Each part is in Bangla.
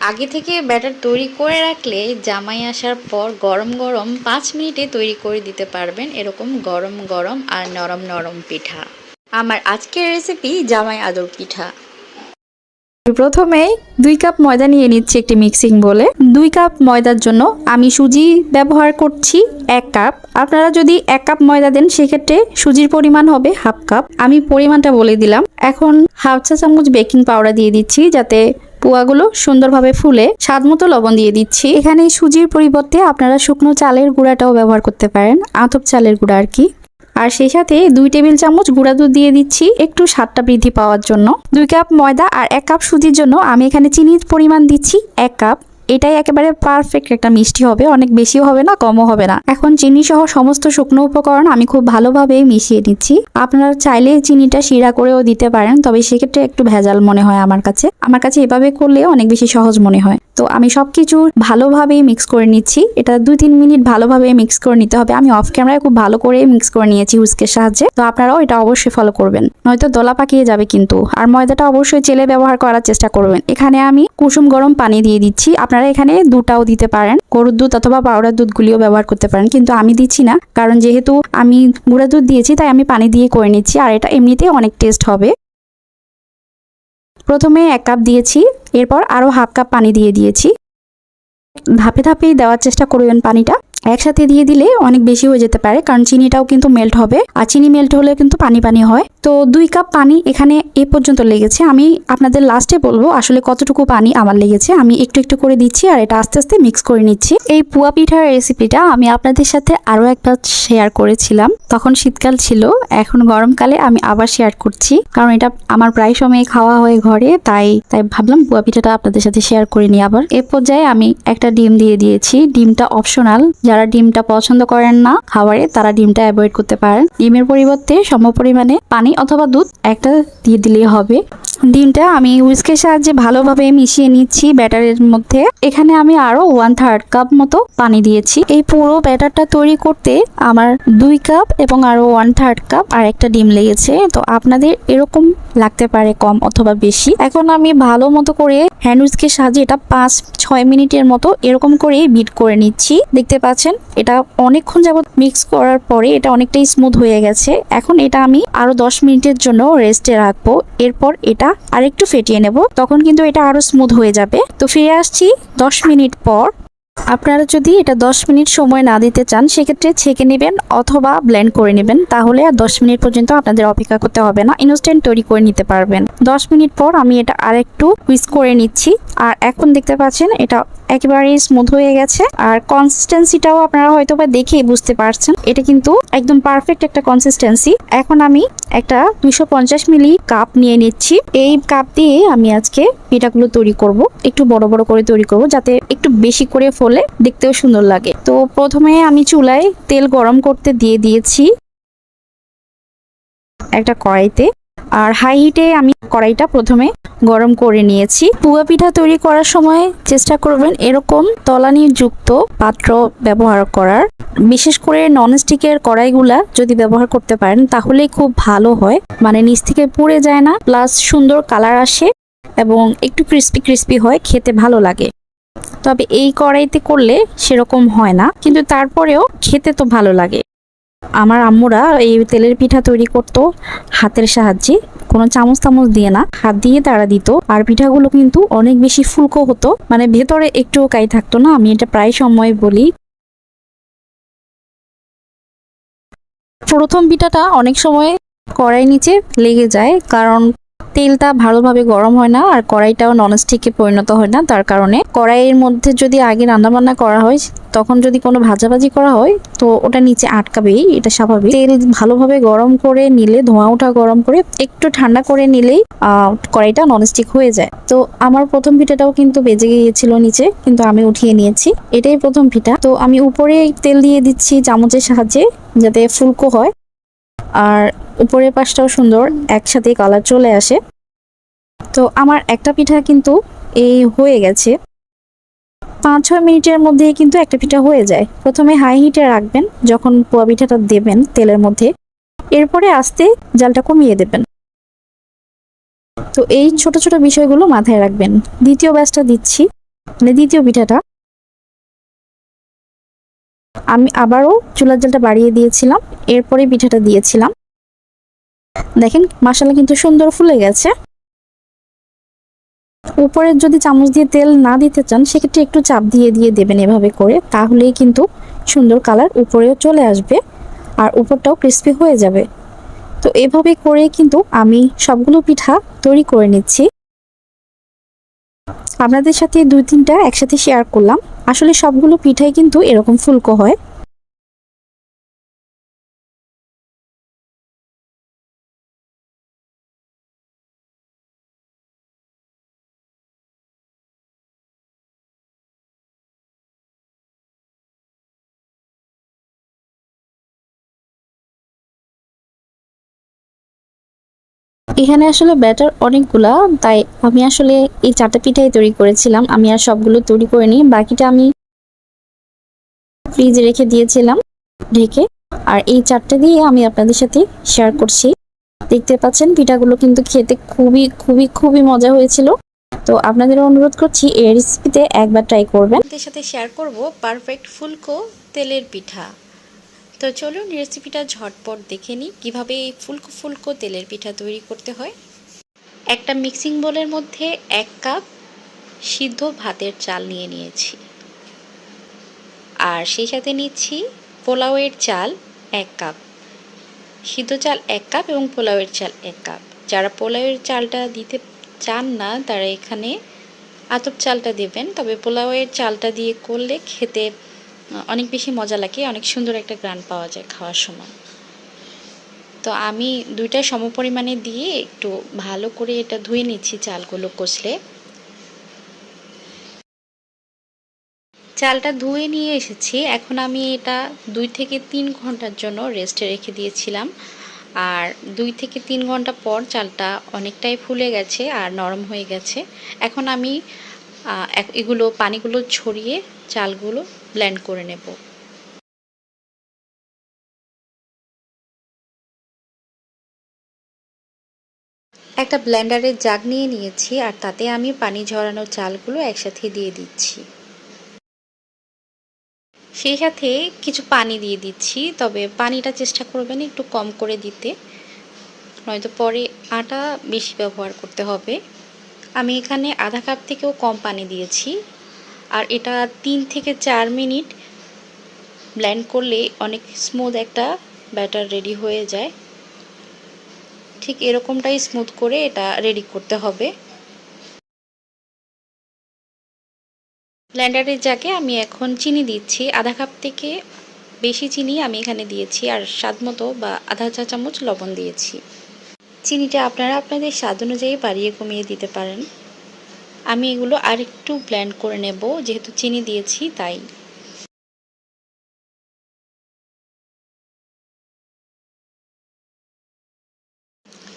আগে থেকে ব্যাটার তৈরি করে রাখলে জামাই আসার পর গরম গরম পাঁচ মিনিটে তৈরি করে দিতে পারবেন এরকম গরম গরম আর নরম নরম পিঠা। আমার আজকের রেসিপি জামাই আদর পিঠা। প্রথমেই দুই কাপ ময়দা নিয়ে নিচ্ছি একটি মিক্সিং বলে দুই কাপ ময়দার জন্য আমি সুজি ব্যবহার করছি এক কাপ। আপনারা যদি এক কাপ ময়দা দেন, সেক্ষেত্রে সুজির পরিমাণ হবে হাফ কাপ। আমি পরিমাণটা বলে দিলাম। এখন হাফ চা চামচ বেকিং পাউডার দিয়ে দিচ্ছি যাতে পোয়াগুলো সুন্দরভাবে ফুলে স্বাদ মতো লবণ দিয়ে দিচ্ছি। এখানে সুজির পরিবর্তে আপনারা শুকনো চালের গুঁড়াটাও ব্যবহার করতে পারেন, আতপ চালের গুঁড়া আর কি। আর সেই সাথে দুই টেবিল চামচ গুঁড়া দুধ দিয়ে দিচ্ছি, একটু স্বাদটা বৃদ্ধি পাওয়ার জন্য। দুই কাপ ময়দা আর এক কাপ সুজির জন্য আমি এখানে চিনির পরিমাণ দিচ্ছি এক কাপ। এটাই একেবারে পারফেক্ট একটা মিষ্টি হবে, অনেক বেশিও হবে না, কমও হবে না। এখন চিনি সহ সমস্ত শুকনো উপকরণ আমি খুব ভালোভাবে মিশিয়ে নিচ্ছি। আপনারা চাইলে চিনিটা শিরা করেও দিতে পারেন, তবে সেক্ষেত্রে একটু ভেজাল মনে হয় আমার কাছে। আমার কাছে এভাবে করলে অনেক বেশি সহজ মনে হয়। তো আমি সবকিছু ভালোভাবে মিক্স করে নিচ্ছি। এটা দুই তিন মিনিট ভালোভাবে মিক্স করে নিতে হবে। আমি অফ ক্যামেরায় খুব ভালো করে মিক্স করে নিয়েছি হুইস্কের সাহায্যে। তো আপনারাও এটা অবশ্যই ফলো করবেন। নয়তো দলা পাকিয়ে যাবে কিন্তু। আর ময়দাটা অবশ্যই চেলে ব্যবহার করার চেষ্টা করবেন। এখানে আমি কুসুম গরম পানি দিয়ে দিচ্ছি। আপনারা এখানে দুটাও দিতে পারেন। গরুর দুধ অথবা পাউডার দুধগুলিও ব্যবহার করতে পারেন। কিন্তু আমি দিচ্ছি না। কারণ যেহেতু আমি গুঁড়া দুধ দিয়েছি, তাই আমি পানি দিয়ে করে নিচ্ছি। আর এটা এমনিতেই অনেক টেস্ট হবে। প্রথমে এক কাপ দিয়েছি, এরপর আরও হাফ কাপ পানি দিয়ে দিয়েছি। ধাপে ধাপেই দেওয়ার চেষ্টা করবেন পানিটা। একসাথে দিয়ে দিলে অনেক বেশি হয়ে যেতে পারে, কারণ চিনিটাও কিন্তু মেল্ট হবে। আর চিনি মেল্ট হলে কিন্তু পানি পানি হয়। তো দুই কাপ পানি এখানে এ পর্যন্ত লেগেছে। আমি আপনাদের লাস্টে বলব আসলে কতটুকু পানি আমার লেগেছে। আমি একটু একটু করে দিচ্ছি আর এটা আস্তে আস্তে মিক্স করে নিচ্ছি। এই পুয়া পিঠার রেসিপিটা আমি আপনাদের সাথে আরও একবার শেয়ার করেছিলাম। তখন শীতকাল ছিল, এখন গরমকালে আমি আবার শেয়ার করছি। কারণ এটা আমার প্রায় সময় খাওয়া হয় ঘরে, তাই তাই ভাবলাম পুয়া পিঠাটা আপনাদের সাথে শেয়ার করে নিই আবার। এ পর্যায়ে আমি একটা ডিম দিয়ে দিয়েছি। ডিমটা অপশনাল যারা ডিমটা পছন্দ করেন না খাবারে, তারা ডিমটা অ্যাভয়েড করতে পারেন। ডিমের পরিবর্তে সম পরিমাণে পানি অথবা দুধ একটা দিয়ে দিলেই হবে। ডিমটা আমি হুইস্কের সাহায্যে ভালোভাবে মিশিয়ে নিচ্ছি ব্যাটারের মধ্যে। এখানে আমি আরও ওয়ান থার্ড কাপ মতো পানি দিয়েছি। এই পুরো ব্যাটারটা তৈরি করতে আমার দুই কাপ এবং আরও ওয়ান থার্ড কাপ আর একটা ডিম লেগেছে। তো আপনাদের এরকম লাগতে পারে কম অথবা বেশি। এখন আমি ভালো মতো করে হ্যান্ড হুইস্কের সাহায্যে এটা পাঁচ, ছয় মিনিটের মতো এরকম করে বিট করে নিচ্ছি। দেখতে পাচ্ছেন, এটা অনেকক্ষণ যাবত মিক্স করার পরে এটা অনেকটাই স্মুথ হয়ে গেছে। এখন এটা আমি আরও দশ মিনিটের জন্য রেস্টে রাখব। এরপর এটা আরেকটু ফেটিয়ে নেব, তখন কিন্তু এটা আরও স্মুথ হয়ে যাবে। তো ফিরে আসছি দশ মিনিট পর। আপনারা যদি এটা দশ মিনিট সময় না দিতে চান, সেক্ষেত্রে ছেঁকে নেবেন অথবা ব্লেন্ড করে নেবেন। তাহলে আর দশ মিনিট পর্যন্ত আপনাদের অপেক্ষা করতে হবে না ইনস্ট্যান্ট তৈরি করে নিতে পারবেন। দশ মিনিট পর আমি এটা আরেকটু হুইস করে নিচ্ছি। আর এখন দেখতে পাচ্ছেন, এটা একেবারেই স্মুথ হয়ে গেছে। আর কনসিস্টেন্সিটাও আপনারা হয়তো বা দেখেই বুঝতে পারছেন। এটা কিন্তু একদম পারফেক্ট একটা কনসিস্টেন্সি এখন আমি একটা দুইশো পঞ্চাশ মিলি কাপ নিয়ে নিচ্ছি। এই কাপ দিয়ে আমি আজকে পিঠাগুলো তৈরি করব। একটু বড় বড় করে তৈরি করব, যাতে একটু বেশি করে ফলে দেখতেও সুন্দর লাগে। তো প্রথমে আমি চুলায় তেল গরম করতে দিয়ে দিয়েছি একটা কড়াইতে। আর হাই হিটে আমি কড়াইটা প্রথমে গরম করে নিয়েছি। পুয়া পিঠা তৈরি করার সময় চেষ্টা করবেন এরকম তলানি যুক্ত পাত্র ব্যবহার করার। বিশেষ করে ননস্টিকের কড়াইগুলা যদি ব্যবহার করতে পারেন তাহলেই খুব ভালো হয়। মানে নিচ থেকে পুড়ে যায় না প্লাস সুন্দর কালার আসে এবং একটু ক্রিস্পি ক্রিস্পি হয়, খেতে ভালো লাগে। তবে এই কড়াইতে করলে সেরকম হয় না, কিন্তু তারপরেও খেতে তো ভালো লাগে। আমার আম্মুরা এই তেলের পিঠা তৈরি করত হাতের সাহায্যে। কোনো চামচ তামচ দিয়ে না, হাত দিয়ে তারা দিত। আর পিঠাগুলো কিন্তু অনেক বেশি ফুলকো হতো। মানে ভেতরে একটু কাই থাকতো না, আমি এটা প্রায় সময় বলি। প্রথম পিঠাটা অনেক সময় কড়াই নিচে লেগে যায়, কারণ তেলটা ভালোভাবে গরম হয় না আর কড়াইটাও ননস্টিকে পরিণত হয় না, তার কারণে কড়াইয়ের মধ্যে যদি আগে রান্নাবান্না করা হয়, তখন যদি কোনো ভাজাভাজি করা হয়, তো ওটা নিচে আটকাবেই, এটা স্বাভাবিক। তেল ভালোভাবে গরম করে নিলে ধোঁয়া ওঠা গরম করে একটু ঠান্ডা করে নিলেই কড়াইটা ননস্টিক হয়ে যায়। তো আমার প্রথম পিঠাটাও কিন্তু বেজে গিয়েছিল নিচে, কিন্তু আমি উঠিয়ে নিয়েছি। এটাই প্রথম পিঠা। তো আমি উপরে তেল দিয়ে দিচ্ছি চামচের সাহায্যে, যাতে ফুলকো হয়। আর উপরের পাশটাও সুন্দর, একসাথে কালার চলে আসে। তো আমার একটা পিঠা কিন্তু এই হয়ে গেছে। পাঁচ ছয় মিনিটের মধ্যেই কিন্তু একটা পিঠা হয়ে যায়। প্রথমে হাই হিটে রাখবেন, যখন পোয়া পিঠাটা দেবেন তেলের মধ্যে। এরপরে আস্তে জালটা কমিয়ে দেবেন। তো এই ছোট ছোট বিষয়গুলো মাথায় রাখবেন। দ্বিতীয় ব্যাচটা দিচ্ছি। মানে দ্বিতীয় পিঠাটা। আমি আবারও চুলার জালটা বাড়িয়ে দিয়েছিলাম। এরপরে পিঠাটা দিয়েছিলাম। দেখেন মশলা কিন্তু সুন্দর ফুলে গেছে। উপরে যদি চামচ দিয়ে তেল না দিতে চান, সেক্ষেত্রে একটু চাপ দিয়ে দিয়ে দেবেন এভাবে করে, তাহলেই কিন্তু সুন্দর কালার উপরেও চলে আসবে আর উপরটাও ক্রিস্পি হয়ে যাবে। তো এভাবে করে কিন্তু আমি সবগুলো পিঠা তৈরি করে নিচ্ছি। আপনাদের সাথে দুই তিনটা একসাথে শেয়ার করলাম। আসলে সবগুলো পিঠাই কিন্তু এরকম ফুলকো হয়। এখানে আসলে ব্যাটার অনেকগুলা, তাই আমি আসলে এই চারটা পিঠাই তৈরি করেছিলাম। আমি আর সবগুলো তৈরি করে নিই বাকিটা আমি ফ্রিজে রেখে দিয়েছিলাম, ঢেকে। আর এই চারটে দিয়ে আমি আপনাদের সাথে শেয়ার করছি। দেখতে পাচ্ছেন, পিঠাগুলো কিন্তু খেতে খুবই খুবই খুবই মজা হয়েছিল। তো আপনাদের অনুরোধ করছি, এই রেসিপিতে একবার ট্রাই করবেন। আপনাদের সাথে শেয়ার করব পারফেক্ট ফুলকো তেলের পিঠা। তো চলুন রেসিপিটা ঝটপট দেখে নিই। কীভাবে এই ফুলকো ফুলকো তেলের পিঠা তৈরি করতে হয়? একটা মিক্সিং বোলের মধ্যে এক কাপ সিদ্ধ ভাতের চাল নিয়ে নিয়েছি। আর সেই সাথে নিচ্ছি পোলাওয়ের চাল এক কাপ সিদ্ধ চাল এক কাপ এবং পোলাওয়ের চাল এক কাপ যারা পোলাওয়ের চালটা দিতে চান না, তারা এখানে আতপ চালটা দেবেন। তবে পোলাওয়ের চালটা দিয়ে করলে খেতে অনেক বেশি মজা লাগে, অনেক সুন্দর একটা গ্রান পাওয়া যায় খাওয়ার সময়। তো আমি দুইটা সমপরিমাণে দিয়ে একটু ভালো করে এটা ধুয়ে নিচ্ছি চালগুলো কষলে। চালটা ধুয়ে নিয়ে এসেছি। এখন আমি এটা দুই থেকে তিন ঘণ্টার জন্য রেস্টে রেখে দিয়েছিলাম। আর দুই থেকে তিন ঘণ্টা পর চালটা অনেকটাই ফুলে গেছে আর নরম হয়ে গেছে। এখন আমি এগুলো পানিগুলো ছড়িয়ে চালগুলো ব্লেন্ড করে নেব। একটা ব্লেন্ডারের জাগ নিয়ে নিয়েছি আর তাতে আমি পানি ঝরানো চালগুলো একসাথে দিয়ে দিচ্ছি। সেই সাথে কিছু পানি দিয়ে দিচ্ছি, তবে পানিটা চেষ্টা করবেন একটু কম করে দিতে, নয়তো পরে আটা বেশি ব্যবহার করতে হবে। আমি এখানে আধা কাপ থেকেও কম পানি দিয়েছি। আর এটা তিন থেকে চার মিনিট ব্ল্যান্ড করলে অনেক স্মুথ একটা ব্যাটার রেডি হয়ে যায়। ঠিক এরকমটাই স্মুথ করে এটা রেডি করতে হবে। ব্লেন্ডারের জাগে আমি এখন চিনি দিচ্ছি, আধা কাপ থেকে বেশি চিনি আমি এখানে দিয়েছি আর স্বাদ মতো বা আধা চা চামচ লবণ দিয়েছি। চিনিটা আপনারা আপনাদের স্বাদ অনুযায়ী বাড়িয়ে কমিয়ে দিতে পারেন। আমি এগুলো আর একটু ব্লেন্ড করে নেব, যেহেতু চিনি দিয়েছি তাই।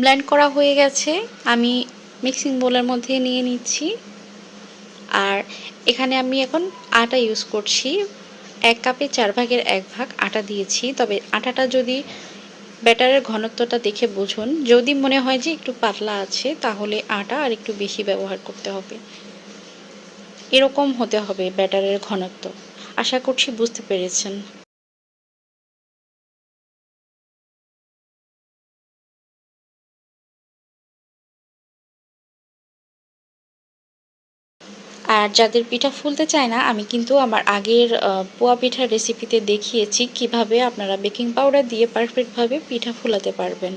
ব্ল্যান্ড করা হয়ে গেছে, আমি মিক্সিং বোলের মধ্যে নিয়ে নিচ্ছি। আর এখানে আমি এখন আটা ইউজ করছি। এক কাপে চার ভাগের এক ভাগ আটা দিয়েছি, তবে আটাটা যদি ব্যাটারের ঘনত্বটা দেখে বুঝুন। যদি মনে হয় যে একটু পাতলা আছে, তাহলে আটা আর একটু বেশি ব্যবহার করতে হবে। এরকম হতে হবে ব্যাটারের ঘনত্ব। আশা করছি বুঝতে পেরেছেন। আর যাদের পিঠা ফুলতে চায় না, আমি কিন্তু আমার আগের পোয়া পিঠার রেসিপিতে দেখিয়েছি কীভাবে আপনারা বেকিং পাউডার দিয়ে পারফেক্টভাবে পিঠা ফুলাতে পারবেন।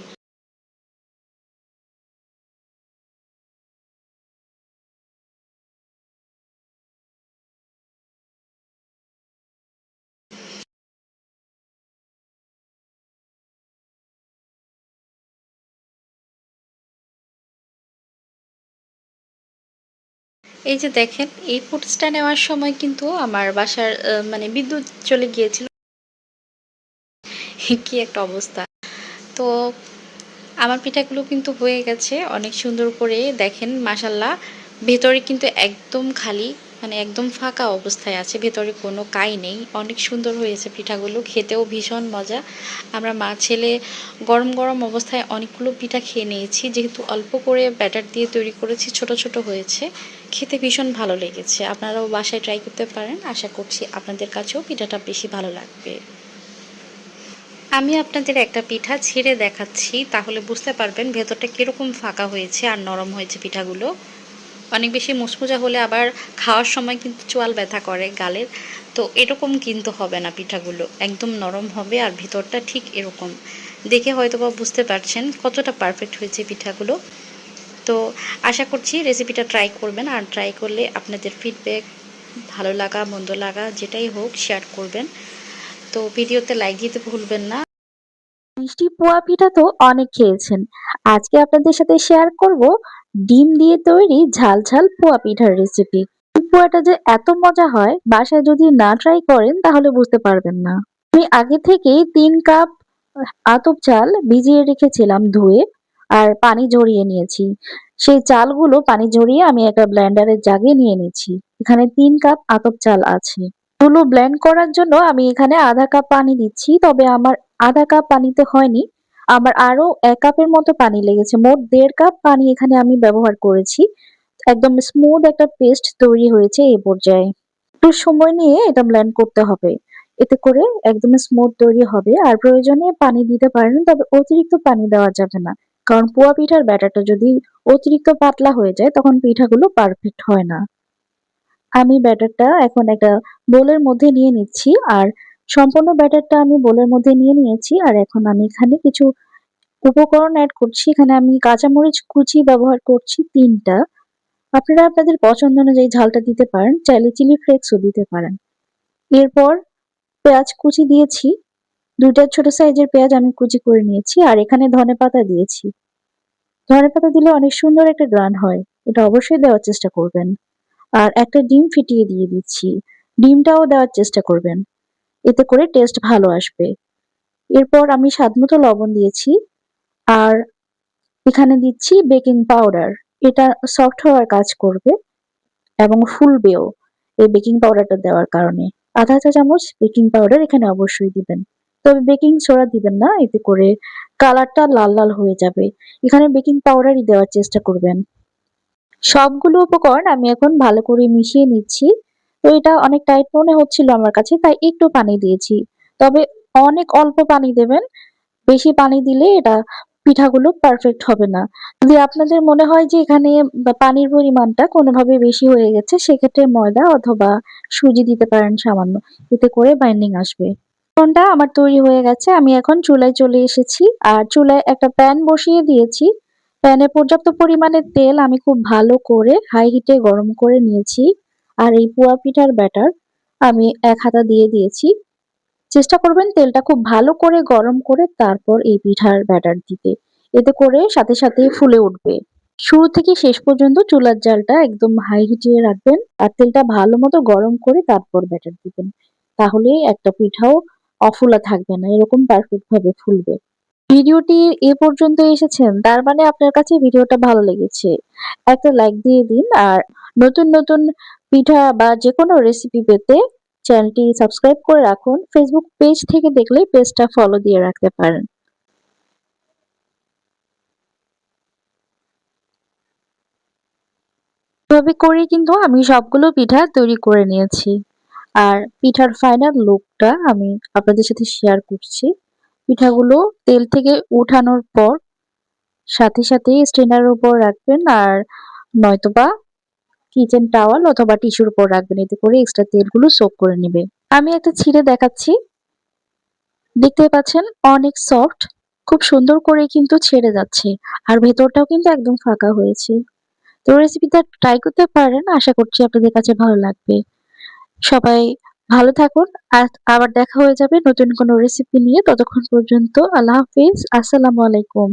এই যে দেখেন, এই ফুটসটা নেওয়ার সময় কিন্তু আমার বাসার মানে বিদ্যুৎ চলে গিয়েছিল। কি একটা অবস্থা। তো আমার পিঠাগুলো কিন্তু হয়ে গেছে অনেক সুন্দর করে। দেখেন মাসাল্লাহ ভেতরে কিন্তু একদম খালি মানে একদম ফাঁকা অবস্থায় আছে। ভেতরে কোনো কাই নেই। অনেক সুন্দর হয়েছে পিঠাগুলো। খেতেও ভীষণ মজা। আমরা মা, ছেলে গরম গরম অবস্থায় অনেকগুলো পিঠা খেয়ে নিয়েছি। যেহেতু অল্প করে ব্যাটার দিয়ে তৈরি করেছি, ছোট ছোট হয়েছে। খেতে ভীষণ ভালো লেগেছে। আপনারাও বাসায় ট্রাই করতে পারেন। আশা করছি আপনাদের কাছেও পিঠাটা বেশি ভালো লাগবে। আমি আপনাদের একটা পিঠা ছিঁড়ে দেখাচ্ছি। তাহলে বুঝতে পারবেন ভেতরটা কীরকম ফাঁকা হয়েছে আর নরম হয়েছে পিঠাগুলো। অনেক বেশি মুচমুচা হলে আবার খাওয়ার সময় কিন্তু চোয়াল ব্যথা করে গালের। তো এরকম কিন্তু হবে না পিঠাগুলো। একদম নরম হবে আর ভিতরটা ঠিক এরকম। দেখে হয়তো বা বুঝতে পারছেন কতটা পারফেক্ট হয়েছে পিঠাগুলো। তো আশা করছি রেসিপিটা ট্রাই করবেন আর ট্রাই করলে আপনাদের ফিডব্যাক ভালো লাগা, মন্দ লাগা, যেটাই হোক শেয়ার করবেন। তো ভিডিওতে লাইক দিতে ভুলবেন না। মিষ্টি পোয়া পিঠা তো অনেক খেয়েছেন। আজকে আপনাদের সাথে শেয়ার করব ডিম দিয়ে তৈরি ঝাল ঝাল পোয়া পিঠার রেসিপি পোয়াটা যে এত মজা হয়, বাসায় যদি না ট্রাই করেন তাহলে বুঝতে পারবেন না। আমি আগে থেকেই তিন কাপ আতপ চাল ভিজিয়ে রেখেছিলাম ধুয়ে। আর পানি ঝরিয়ে নিয়েছি। সেই চালগুলো পানি ঝরিয়ে আমি একটা ব্লেন্ডারের জাগে নিয়ে নিচ্ছি। এখানে তিন কাপ আতপ চাল আছে। এগুলো ব্লেন্ড করার জন্য আমি এখানে আধা কাপ পানি দিচ্ছি, তবে আমার আধা কাপ পানিতে হয়নি। আমার আরও এক কাপের মতো পানি লেগেছে। মোট দেড় কাপ পানি এখানে আমি ব্যবহার করেছি। একদম স্মুথ একটা পেস্ট তৈরি হয়েছে এই পর্যায়ে। একটু সময় নিয়ে এটা ব্লেন্ড করতে হবে। এতে করে একদম স্মুথ তৈরি হবে। আর প্রয়োজনে পানি দিতে পারেন, তবে অতিরিক্ত পানি দেওয়া যাবে না। কারণ পোয়া পিঠার ব্যাটারটা যদি অতিরিক্ত পাতলা হয়ে যায়, তখন পিঠাগুলো পারফেক্ট হয় না। আমি ব্যাটারটা এখন একটা বোলের মধ্যে নিয়ে নিচ্ছি, আর সম্পূর্ণ ব্যাটারটা আমি বোলের মধ্যে নিয়ে নিয়েছি, আর এখন আমি এখানে কিছু উপকরণ অ্যাড করছি। এখানে আমি কাঁচামরিচ কুচি ব্যবহার করছি তিনটা। আপনারা আপনাদের পছন্দ অনুযায়ী ঝালটা দিতে পারেন, চাইলে চিলি ফ্লেক্সও দিতে পারেন। এরপর পেঁয়াজ কুচি দিয়েছি। দুইটা ছোট সাইজের পেঁয়াজ আমি কুচি করে নিয়েছি আর এখানে ধনে পাতা দিয়েছি। ধনে পাতা দিলে অনেক সুন্দর একটা গ্রান হয়, এটা অবশ্যই দেওয়ার চেষ্টা করবেন। আর একটা ডিম ফিটিয়ে দিয়ে দিচ্ছি, ডিমটাও দেওয়ার চেষ্টা করবেন। এতে করে টেস্ট ভালো আসবে। এরপর আমি স্বাদমতো লবণ দিয়েছি আর এখানে দিচ্ছি বেকিং পাউডার। এটা সফট হওয়ার কাজ করবে এবং ফুলবেও এই বেকিং পাউডারটা দেওয়ার কারণে। আধা চা চামচ বেকিং পাউডার এখানে অবশ্যই দিবেন। তবে বেকিং সোডা দিবেন না, এতে করে কালারটা লাল লাল হয়ে যাবে। এখানে বেকিং পাউডারই দেওয়ার চেষ্টা করবেন। সবগুলো উপকরণ আমি এখন ভালো করে মিশিয়ে নিচ্ছি। তো এটা অনেক টাইট মনে হচ্ছিল আমার কাছে, তাই একটু পানি দিয়েছি। তবে অনেক অল্প পানি দেবেন, বেশি পানি দিলে এটা পিঠাগুলো পারফেক্ট হবে না। যদি আপনাদের মনে হয় যে এখানে পানির পরিমাণটা কোনোভাবে বেশি হয়ে গেছে, সেক্ষেত্রে ময়দা অথবা সুজি দিতে পারেন সামান্য। এতে করে বাইন্ডিং আসবে। কোনটা আমার তৈরি হয়ে গেছে। আমি এখন চুলায় চলে এসেছি। আর চুলায় একটা প্যান বসিয়ে দিয়েছি। প্যানে পর্যাপ্ত পরিমাণে তেল আমি খুব ভালো করে হাই হিটে গরম করে নিয়েছি। আর এই পুয়া পিঠার ব্যাটার আমি এক হাতা দিয়ে দিয়েছি। চেষ্টা করবেন তেলটা খুব ভালো করে গরম করে তারপর এই পিঠার ব্যাটার দিতে। এতে করে সাথে সাথে ফুলে উঠবে। শুরু থেকে শেষ পর্যন্ত চুলার জালটা একদম হাই হিটে রাখবেন। আর তেলটা ভালো মতো গরম করে তারপর ব্যাটার দিবেন। তাহলে একটা পিঠাও অফুলা থাকবে না, এরকম পারফেক্ট ভাবে ফুলবে। ভিডিওটি এ পর্যন্ত এসেছেন, তার মানে আপনার কাছে ভিডিওটা ভালো লেগেছে। একটা লাইক দিয়ে দিন আর নতুন নতুন পিঠা বা যে কোনো রেসিপি পেতে চ্যানেলটি সাবস্ক্রাইব করে রাখুন। ফেসবুক পেজ থেকে দেখলে পেজটা ফলো দিয়ে রাখতে পারেন। এভাবে করে কিন্তু আমি সবগুলো পিঠা তৈরি করে নিয়েছি। আর পিঠার ফাইনাল লুকটা আমি আপনাদের সাথে শেয়ার করছি। পিঠাগুলো তেল থেকে উঠানোর পর সাথে সাথে স্ট্রেনারের উপর রাখবেন আর নয়তোবা কিচেন টাওয়াল অথবা টিস্যুর উপর রাখবেন। এতে করে এক্সট্রা তেলগুলো সোক করে নেবে। আমি একটা ছিঁড়ে দেখাচ্ছি। দেখতে পাচ্ছেন অনেক সফট খুব সুন্দর করে কিন্তু ছেড়ে যাচ্ছে। আর ভেতরটাও কিন্তু একদম ফাঁকা হয়েছে। তো রেসিপিটা ট্রাই করতে পারেন, আশা করছি আপনাদের কাছে ভালো লাগবে। সবাই ভালো থাকুন আর আবার দেখা হয়ে যাবে নতুন কোনো রেসিপি নিয়ে। ততক্ষণ পর্যন্ত আল্লাহ হাফিজ। আসসালামু আলাইকুম।